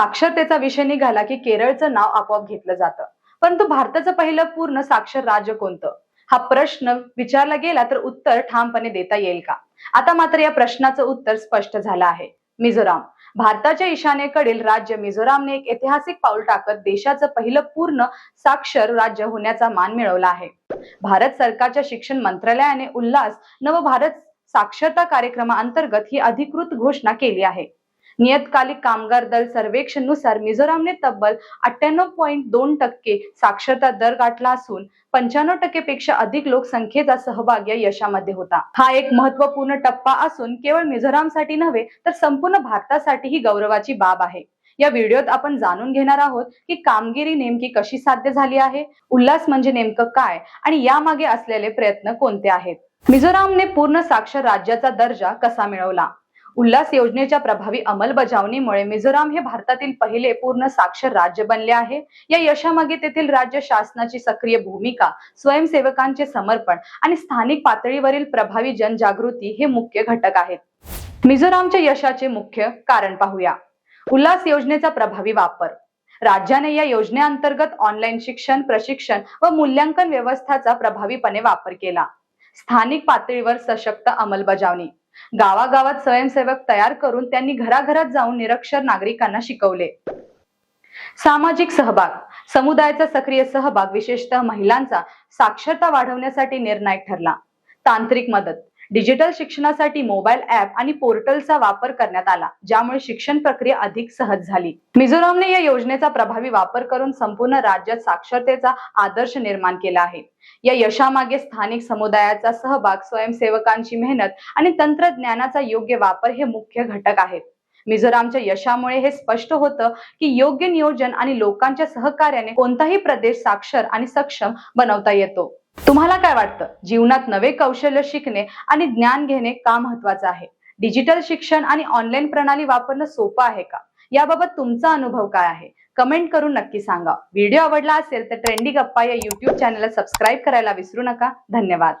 साक्षरतेचा विषय निघाला की केरळचं नाव आपोआप घेतलं जातं. परंतु भारताचं पहिलं पूर्ण साक्षर राज्य कोणतं? हा प्रश्न विचारला गेला तर उत्तर ठामपणे देता येईल का? आता मात्र या प्रश्नाचं उत्तर स्पष्ट झालं आहे. मिझोराम. भारताच्या ईशान्येकडील राज्य मिझोरामने एक ऐतिहासिक पाऊल टाकत देशाचं पहिलं पूर्ण साक्षर राज्य होण्याचा मान मिळवला आहे. भारत सरकारच्या शिक्षण मंत्रालयाने उल्हास नव भारत साक्षरता कार्यक्रमाअंतर्गत ही अधिकृत घोषणा केली आहे. नियतकालिक कामगार दल सर्वेक्षणनुसार मिझोरामने तब्बल अठ्ठ्याण्णव पॉईंट दोन टक्के साक्षरता दर गाठला असून पंच्याण्णव टक्के पेक्षा अधिक लोकसंख्येचा सहभाग या यशामध्ये होता. हा एक महत्त्वपूर्ण टप्पा असून केवळ मिझोरामसाठी नव्हे तर संपूर्ण भारतासाठी ही गौरवाची बाब आहे. या व्हिडिओत आपण जाणून घेणार आहोत की कामगिरी नेमकी कशी साध्य झाली आहे उल्हास म्हणजे नेमकं काय आणि यामागे असलेले प्रयत्न कोणते आहेत? मिझोरामने पूर्ण साक्षर राज्याचा दर्जा कसा मिळवला? उल्हास योजनेच्या प्रभावी अंमलबजावणीमुळे मिझोराम हे भारतातील पहिले पूर्ण साक्षर राज्य बनले आहे. या यशामागे तेथील राज्य शासनाची सक्रिय भूमिका स्वयंसेवकांचे समर्पण आणि स्थानिक पातळीवरील प्रभावी जनजागृती हे मुख्य घटक आहेत. मिझोरामच्या यशाचे मुख्य कारण पाहूया. उल्हास योजनेचा प्रभावी वापर. राज्याने या योजनेअंतर्गत ऑनलाईन शिक्षण प्रशिक्षण व मूल्यांकन व्यवस्थाचा प्रभावीपणे वापर केला. स्थानिक पातळीवर सशक्त अंमलबजावणी. गावागावात स्वयंसेवक तयार करून त्यांनी घराघरात जाऊन निरक्षर नागरिकांना शिकवले. सामाजिक सहभाग समुदायाचा सक्रिय सहभाग विशेषतः महिलांचा साक्षरता वाढवण्यासाठी निर्णायक ठरला. तांत्रिक मदत डिजिटल शिक्षणासाठी मोबाईल ऍप आणि पोर्टलचा वापर करण्यात आला ज्यामुळे शिक्षण प्रक्रिया अधिक सहज झाली. मिझोरामने या योजनेचा प्रभावी वापर करून संपूर्ण राज्यात साक्षरतेचा आदर्श निर्माण केला आहे. या यशामागे स्थानिक समुदायाचा सहभाग स्वयंसेवकांची मेहनत आणि तंत्रज्ञानाचा योग्य वापर हे मुख्य घटक आहेत. मिझोरामच्या यशामुळे हे स्पष्ट होतं की योग्य नियोजन आणि लोकांच्या सहकार्याने कोणताही प्रदेश साक्षर आणि सक्षम बनवता येतो. तुम्हाला काय वाटतं? जीवनात नवे कौशल्य शिकणे आणि ज्ञान घेणे का महत्वाचं आहे? डिजिटल शिक्षण आणि ऑनलाईन प्रणाली वापरणं सोपं आहे का? याबाबत तुमचा अनुभव काय आहे? कमेंट करून नक्की सांगा. व्हिडिओ आवडला असेल तर ट्रेंडी गप्पा या युट्यूब चॅनलला सबस्क्राईब करायला विसरू नका. धन्यवाद.